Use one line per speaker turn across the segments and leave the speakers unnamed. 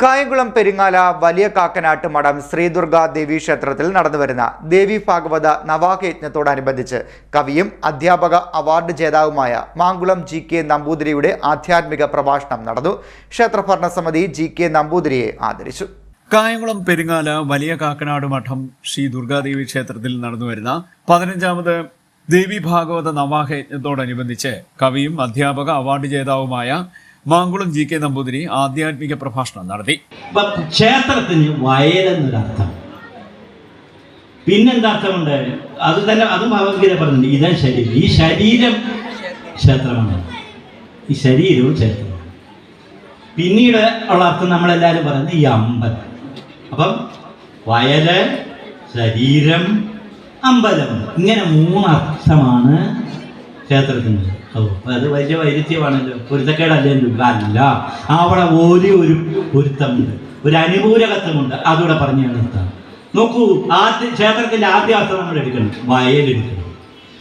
കായംകുളം പെരിങ്ങാല വലിയ കാക്കനാട്ട് മഠം ശ്രീദുർഗ ദേവി ക്ഷേത്രത്തിൽ നടന്നുവരുന്ന ദേവി ഭാഗവത നവാകയജ്ഞത്തോടനുബന്ധിച്ച് കവിയും അധ്യാപക അവാർഡ് ജേതാവുമായ മാങ്കുളം ജി കെ നമ്പൂതിരിയുടെ ആധ്യാത്മിക പ്രഭാഷണം നടന്നു. ക്ഷേത്ര ഭരണസമിതി ജി കെ നമ്പൂതിരിയെ ആദരിച്ചു.
കായംകുളം പെരിങ്ങാല വലിയ കാക്കനാട് മഠം ശ്രീ ദുർഗാദേവി ക്ഷേത്രത്തിൽ നടന്നുവരുന്ന പതിനഞ്ചാമത് ദേവി ഭാഗവത നവാഹയജ്ഞത്തോടനുബന്ധിച്ച് കവിയും അധ്യാപക അവാർഡ് ജേതാവുമായ മാങ്കുളം ജി കെ നമ്പൂതിരി ആധ്യാത്മിക പ്രഭാഷണം നടത്തി.
ക്ഷേത്രത്തിന് വയലെന്നൊരർത്ഥം. പിന്നെന്താ അർത്ഥമുണ്ട് അത് തന്നെ അതും ഭഗവത്ഗീത പറഞ്ഞിട്ടുണ്ട്. ഇതാ ശരീരം. ഈ ശരീരം ക്ഷേത്രമാണ്. ഈ ശരീരവും ക്ഷേത്രമാണ് പിന്നീട് ഉള്ള അർത്ഥം നമ്മളെല്ലാവരും പറയുന്നത് ഈ അമ്പലം. അപ്പം വയൽ ശരീരം അമ്പലം. ഇങ്ങനെ മൂന്നർത്ഥമാണ് ക്ഷേത്രത്തിന്. ഓ അപ്പൊ അത് വലിയ വൈരുദ്ധ്യമാണല്ലോ. പൊരുത്തക്കേടല്ലേ അല്ല. അവിടെ ഒരു ഒരു പൊരുത്തമുണ്ട്. ഒരു അനുകൂലകത്വമുണ്ട്. അതുകൂടെ പറഞ്ഞു നിർത്താം. നോക്കൂ ആദ്യ ക്ഷേത്രത്തിന്റെ ആദ്യ അർത്ഥം നമ്മൾ എടുക്കണം. വയലെടുക്കണം.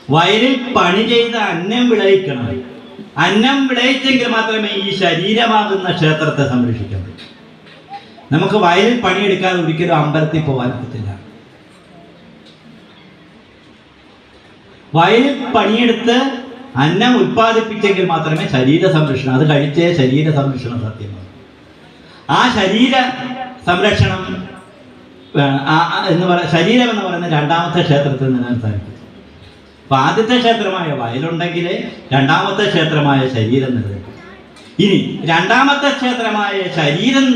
വയലിൽ പണി ചെയ്ത അന്നം വിളയിക്കണം. അന്നം വിളയിച്ചെങ്കിൽ മാത്രമേ ഈ ശരീരമാകുന്ന ക്ഷേത്രത്തെ സംരക്ഷിക്കാൻ പറ്റൂ നമുക്ക് വയലിൽ പണിയെടുക്കാതെ ഒരിക്കലും അമ്പലത്തിൽ പോകാൻ പറ്റില്ല വയലിൽ പണിയെടുത്ത് അന്നം ഉൽപ്പാദിപ്പിച്ചെങ്കിൽ മാത്രമേ ശരീര സംരക്ഷണം അത് കഴിച്ചേ ശരീര സംരക്ഷണം സത്യമാണ്. ആ ശരീര സംരക്ഷണം എന്ന് പറ ശരീരം എന്ന് പറയുന്ന രണ്ടാമത്തെ ക്ഷേത്രത്തിൽ നിന്നാണ് സാധിക്കും അപ്പൊ ആദ്യത്തെ ക്ഷേത്രമായ വയലുണ്ടെങ്കിൽ രണ്ടാമത്തെ ക്ഷേത്രമായ ശരീരം നിലനിൽക്കും. ഇനി രണ്ടാമത്തെ ക്ഷേത്രമായ ശരീരം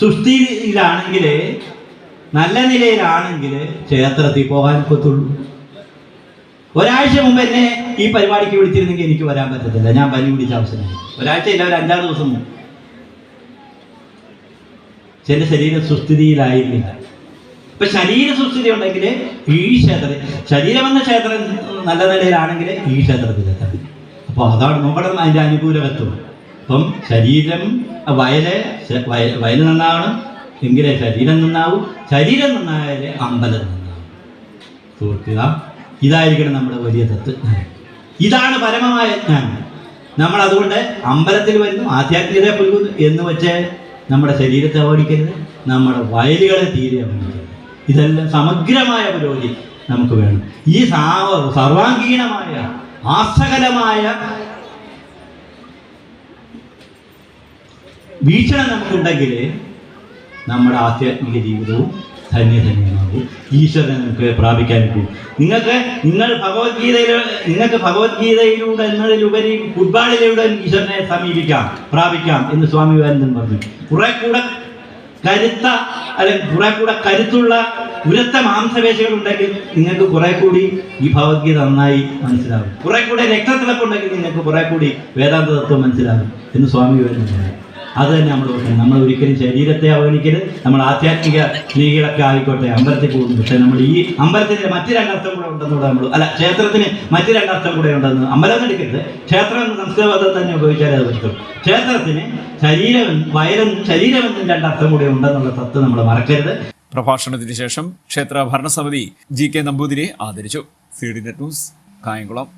സുസ്ഥിതിയിലാണെങ്കിൽ നല്ല നിലയിലാണെങ്കിൽ ക്ഷേത്രത്തിൽ പോകാൻ ഒക്കത്തുള്ളൂ. ഒരാഴ്ച മുമ്പ് എന്നെ ഈ പരിപാടിക്ക് വിളിച്ചിരുന്നെങ്കിൽ എനിക്ക് വരാൻ പറ്റത്തില്ല. ഞാൻ ബലി പിടിച്ച അവസരം ഒരാഴ്ച ഇല്ല ഒരു അഞ്ചാറ് ദിവസം മുമ്പ്. ചില ശരീരം സുസ്ഥിതിയിലായിരുന്നില്ല. ഇപ്പൊ ശരീര സുസ്ഥിതി ഉണ്ടെങ്കിൽ ഈ ക്ഷേത്രത്തിൽ ശരീരം എന്ന ക്ഷേത്രം നല്ല നിലയിലാണെങ്കിൽ ഈ ക്ഷേത്രത്തിൽ എത്താം. അപ്പോൾ അതാണ് നോക്കണം അതിന്റെ അനുകൂലകത്വം. അപ്പം ശരീരം വയൽ വയൽ നന്നാവണം. എങ്കിലേ ശരീരം നന്നാവും. ശരീരം നന്നായാലേ അമ്പലം നന്നാവും. ഓർക്കുക. ഇതായിരിക്കണം നമ്മുടെ വലിയ തത്വജ്ഞാനം ഇതാണ് പരമമായ ജ്ഞാനം. നമ്മൾ അതുകൊണ്ട് അമ്പലത്തിൽ വരുന്നു ആധ്യാത്മികത പുൽകുന്നു എന്ന് വെച്ച് നമ്മുടെ ശരീരത്തെ ഓടിക്കരുത് നമ്മുടെ വയലുകളെ തീരെ ഓടിക്കരുത്. ഇതെല്ലാം സമഗ്രമായ പുരോഗതി നമുക്ക് വേണം. ഈ സർവാംഗീണമായ ആസകലമായ വീക്ഷണം നമുക്കുണ്ടെങ്കിൽ നമ്മുടെ ആധ്യാത്മിക ജീവിതവും ധന്യ ധന്യമാകും നമുക്ക് പ്രാപിക്കാൻ പോകും നിങ്ങൾക്ക് നിങ്ങൾ ഭഗവത്ഗീതയിൽ നിങ്ങൾക്ക് ഭഗവത്ഗീതയിലൂടെ എന്നതിലുപരി ഫുട്ബോളിലൂടെ ഈശ്വരനെ സമീപിക്കാം പ്രാപിക്കാം എന്ന് സ്വാമി വിവേകാനന്ദൻ പറഞ്ഞു. കുറെ കൂടെ കരുത്ത അല്ലെങ്കിൽ കുറെ കൂടെ കരുത്തുള്ള ഉരത്ത മാംസപേശികൾ ഉണ്ടെങ്കിൽ നിങ്ങൾക്ക് കുറെ കൂടി ഈ ഭഗവത്ഗീത നന്നായി മനസ്സിലാകും. കുറെ കൂടെ രക്തത്തിളപ്പുണ്ടെങ്കിൽ നിങ്ങൾക്ക് കുറെ കൂടി വേദാന്ത തത്വം മനസ്സിലാകും എന്ന് സ്വാമി വിവേകാനന്ദൻ പറഞ്ഞു. അത് തന്നെ നമ്മൾ ഓർക്കണം നമ്മൾ ഒരിക്കലും ശരീരത്തെ അവഗണിക്കരുത്. നമ്മൾ ആധ്യാത്മിക സ്ത്രീകളൊക്കെ ആയിക്കോട്ടെ അമ്പലത്തിൽ പോകുന്നു. പക്ഷെ നമ്മൾ ഈ അമ്പലത്തിന് മറ്റു രണ്ടർത്ഥം കൂടെ ഉണ്ടെന്നൂടെ നമ്മൾ അല്ല ക്ഷേത്രത്തിന് മറ്റു രണ്ടർത്ഥം കൂടെ ഉണ്ടെന്ന് അമ്പലം എടുക്കരുത്. ക്ഷേത്രം എന്ന് സംസ്കൃതം തന്നെ ഉപയോഗിച്ചാലേ അത് പറ്റും ക്ഷേത്രത്തിന് ശരീരം വയലും ശരീരമെന്നും രണ്ടർത്ഥം കൂടെ ഉണ്ടെന്നുള്ള തത്വം നമ്മൾ മറക്കരുത്.
പ്രഭാഷണത്തിന് ശേഷം ക്ഷേത്ര ഭരണസമിതി ജി കെ നമ്പൂതിരിയെ ആദരിച്ചു. C D net news Kayamkulam.